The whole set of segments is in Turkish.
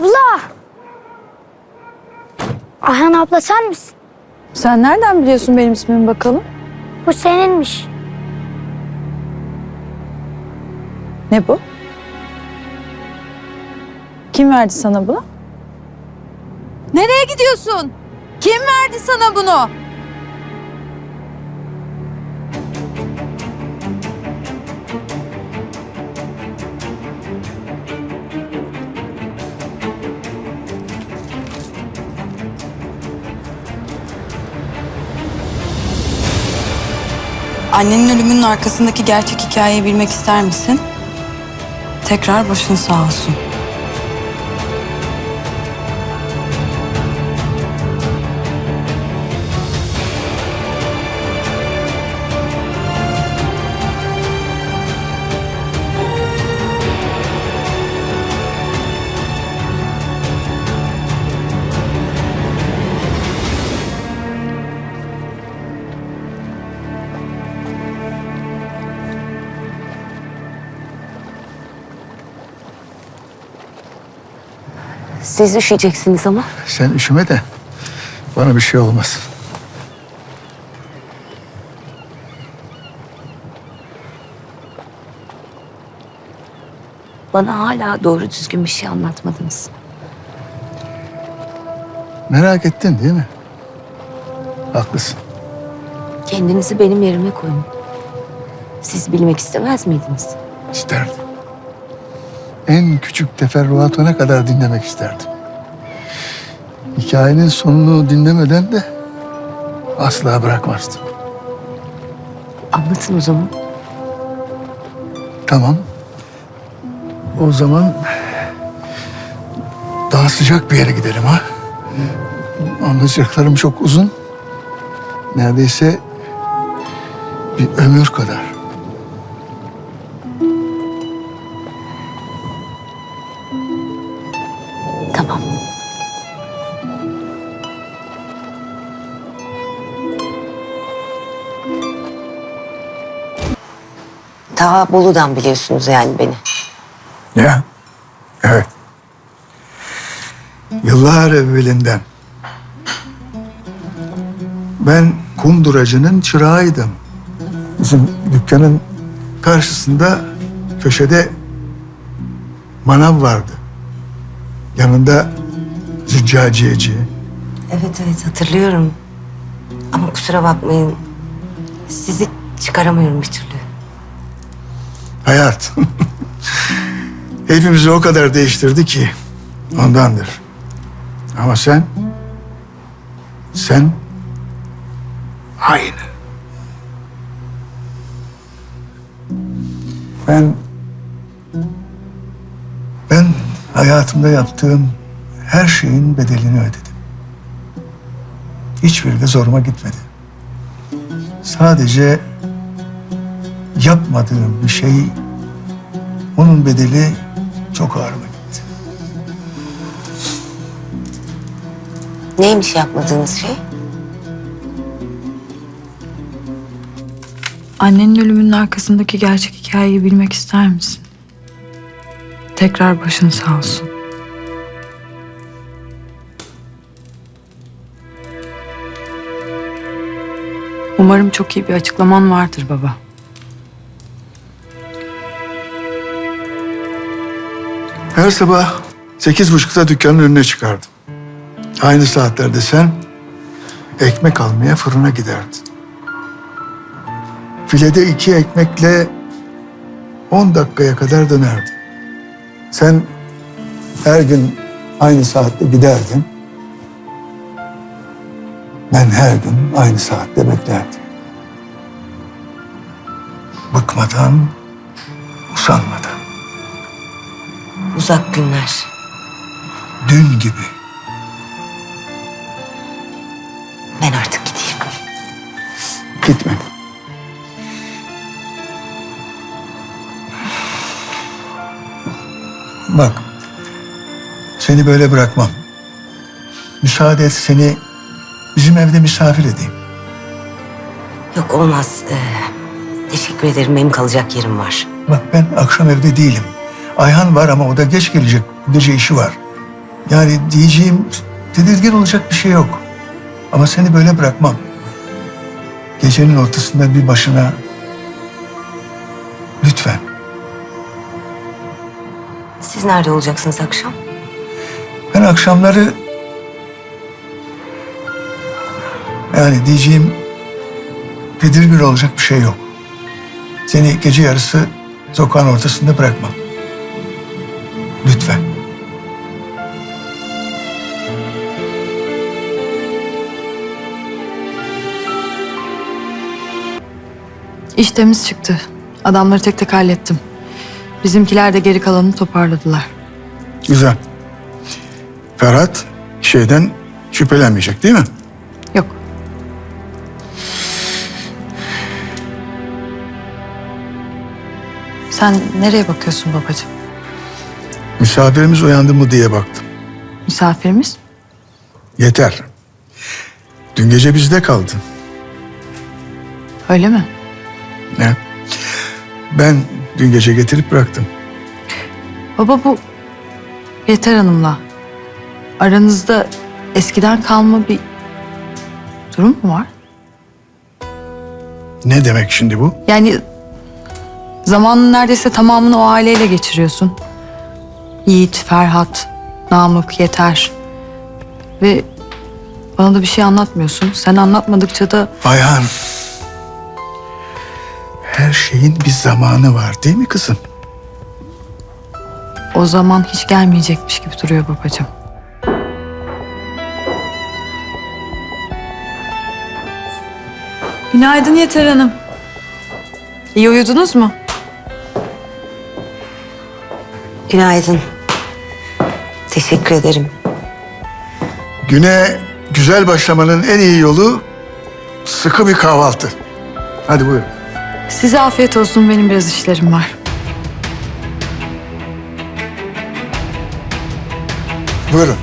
Abla! Ayhan abla sen misin? Sen nereden biliyorsun benim ismimi bakalım? Bu seninmiş. Ne bu? Kim verdi sana bunu? Nereye gidiyorsun? Kim verdi sana bunu? Annenin ölümünün arkasındaki gerçek hikayeyi bilmek ister misin? Tekrar başın sağ olsun. Siz üşüyeceksiniz ama. Sen üşüme de bana bir şey olmaz. Bana hala doğru düzgün bir şey anlatmadınız. Merak ettin değil mi? Haklısın. Kendinizi benim yerime koyun. Siz bilmek istemez miydiniz? İsterdim. En küçük teferruatına kadar dinlemek isterdim. Hikayenin sonunu dinlemeden de asla bırakmazdım. Anlatın o zaman. Tamam. O zaman daha sıcak bir yere gidelim ha. Anlatacaklarım çok uzun. Neredeyse bir ömür kadar. Bolu'dan biliyorsunuz yani beni. Ya, evet. Yıllar evvelinden. Ben kunduracının çırağıydım. Bizim dükkanın karşısında köşede manav vardı. Yanında züccaciyeci. Evet evet hatırlıyorum. Ama kusura bakmayın. Sizi çıkaramıyorum bir türlü. Hayat. Hepimizi o kadar değiştirdi ki ondandır. Ama sen, sen aynı. Ben, ben hayatımda yaptığım her şeyin bedelini ödedim. Hiçbiri de zoruma gitmedi. Sadece yapmadığım bir şey onun bedeli çok ağırıma gitti. Neymiş yapmadığınız şey? Annenin ölümünün arkasındaki gerçek hikayeyi bilmek ister misin? Tekrar başın sağ olsun. Umarım çok iyi bir açıklaman vardır baba. Her sabah sekiz buçukta dükkanın önüne çıkardım. Aynı saatlerde sen ekmek almaya fırına giderdin. Filede iki ekmekle on dakikaya kadar dönerdin. Sen her gün aynı saatte giderdin. Ben her gün aynı saatte beklerdim. Bıkmadan, Uzak günler. Dün gibi. Ben artık gideyim. Gitme. Bak, seni böyle bırakmam. Müsaade et seni bizim evde misafir edeyim. Yok olmaz. Ee, teşekkür ederim. Benim kalacak yerim var. Bak ben akşam evde değilim. Ayhan var ama o da geç gelecek. Gece işi var. Yani diyeceğim tedirgin olacak bir şey yok. Ama seni böyle bırakmam. Gecenin ortasında bir başına lütfen. Siz nerede olacaksınız akşam? Ben akşamları yani diyeceğim tedirgin olacak bir şey yok. Seni gece yarısı sokağın ortasında bırakmam. İş temiz çıktı. Adamları tek tek hallettim. Bizimkiler de geri kalanını toparladılar. Güzel. Ferhat şeyden şüphelenmeyecek değil mi? Yok. Sen nereye bakıyorsun babacığım? Misafirimiz uyandı mı diye baktım. Misafirimiz? Yeter. Dün gece bizde kaldı. Öyle mi? Ne? Ben dün gece getirip bıraktım. Baba bu Yeter Hanım'la aranızda eskiden kalma bir durum mu var? Ne demek şimdi bu? Yani zamanın neredeyse tamamını o aileyle geçiriyorsun. Yiğit, Ferhat, Namık, Yeter. Ve bana da bir şey anlatmıyorsun. Sen anlatmadıkça da Ayhan. Her şeyin bir zamanı var değil mi kızım? o zaman hiç gelmeyecekmiş gibi duruyor babacığım. Günaydın Yeter Hanım. İyi uyudunuz mu? Günaydın. Teşekkür ederim. Güne güzel başlamanın en iyi yolu sıkı bir kahvaltı. Hadi buyur. Size afiyet olsun. Benim biraz işlerim var. Buyurun.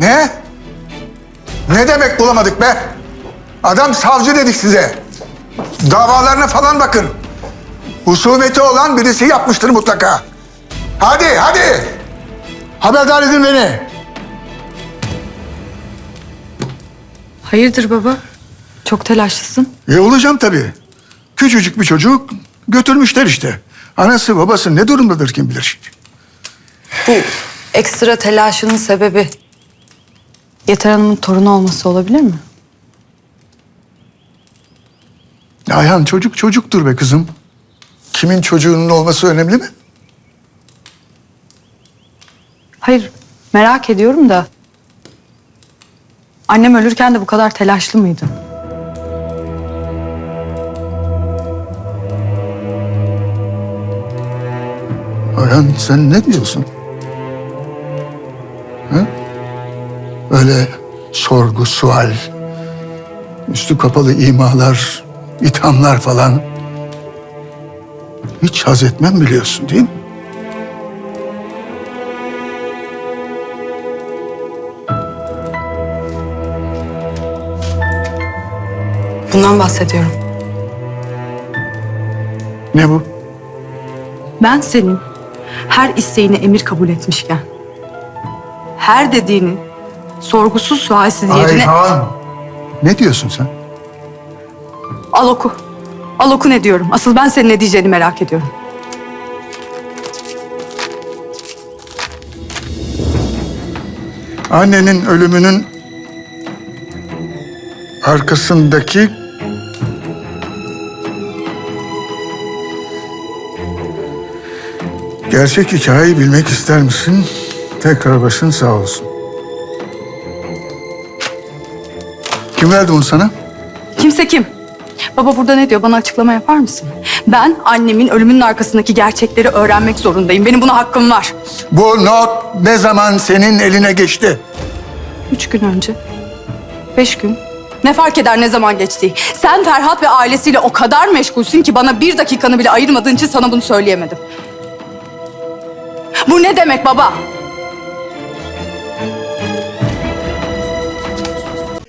Ne? Ne demek bulamadık be? Adam savcı dedik size. Davalarına falan bakın. Husumeti olan birisi yapmıştır mutlaka. Hadi, hadi. Haberdar edin beni. Hayırdır baba? Çok telaşlısın. E olacağım tabii. Küçücük bir çocuk götürmüşler işte. Anası babası ne durumdadır kim bilir şimdi. Bu ekstra telaşının sebebi Yeter Hanım'ın torunu olması olabilir mi? Ayhan çocuk çocuktur be kızım. Kimin çocuğunun olması önemli mi? Hayır, merak ediyorum da. Annem ölürken de bu kadar telaşlı mıydı? Ayhan sen ne diyorsun? Ha? Öyle sorgu, sual, üstü kapalı imalar, ithamlar falan. Hiç haz etmem biliyorsun değil mi? Bundan bahsediyorum. Ne bu? Ben senin her isteğini emir kabul etmişken, her dediğini sorgusuz sualsiz yerine Ayhan! Ne diyorsun sen? Al oku. Al oku ne diyorum. Asıl ben senin ne diyeceğini merak ediyorum. Annenin ölümünün arkasındaki gerçek hikayeyi bilmek ister misin? Tekrar başın sağ olsun. Kim verdi bunu sana? Kimse kim? Baba burada ne diyor? Bana açıklama yapar mısın? Ben annemin ölümünün arkasındaki gerçekleri öğrenmek zorundayım. Benim buna hakkım var. Bu not ne zaman senin eline geçti? Üç gün önce. Beş gün. Ne fark eder ne zaman geçtiği? Sen Ferhat ve ailesiyle o kadar meşgulsün ki bana bir dakikanı bile ayırmadığın için sana bunu söyleyemedim. Bu ne demek baba?